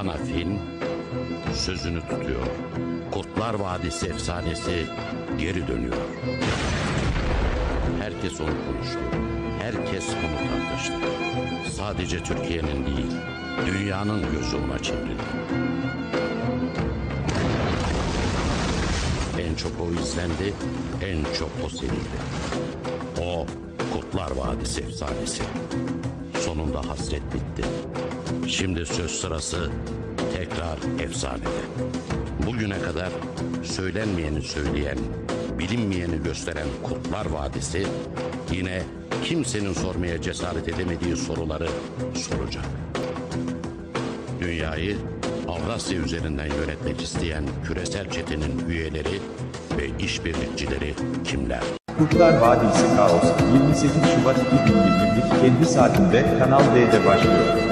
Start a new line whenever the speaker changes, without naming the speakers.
Ana film sözünü tutuyor. Kurtlar Vadisi efsanesi geri dönüyor. Herkes onu konuştu. Herkes bunu tartıştı. Sadece Türkiye'nin değil, dünyanın gözü ona çevrildi. En çok o izlendi, en çok o sevildi. O Kurtlar Vadisi efsanesi. Sonunda hasret bitti. Şimdi söz sırası tekrar efsanede. Bugüne kadar söylenmeyeni söyleyen, bilinmeyeni gösteren Kurtlar Vadisi yine kimsenin sormaya cesaret edemediği soruları soracak. Dünyayı Avrasya üzerinden yönetmek isteyen küresel çetenin üyeleri ve işbirlikçileri kimler?
Kurtlar Vadisi Kaos 28 Şubat 2021 kendi saatinde Kanal D'de başlıyor.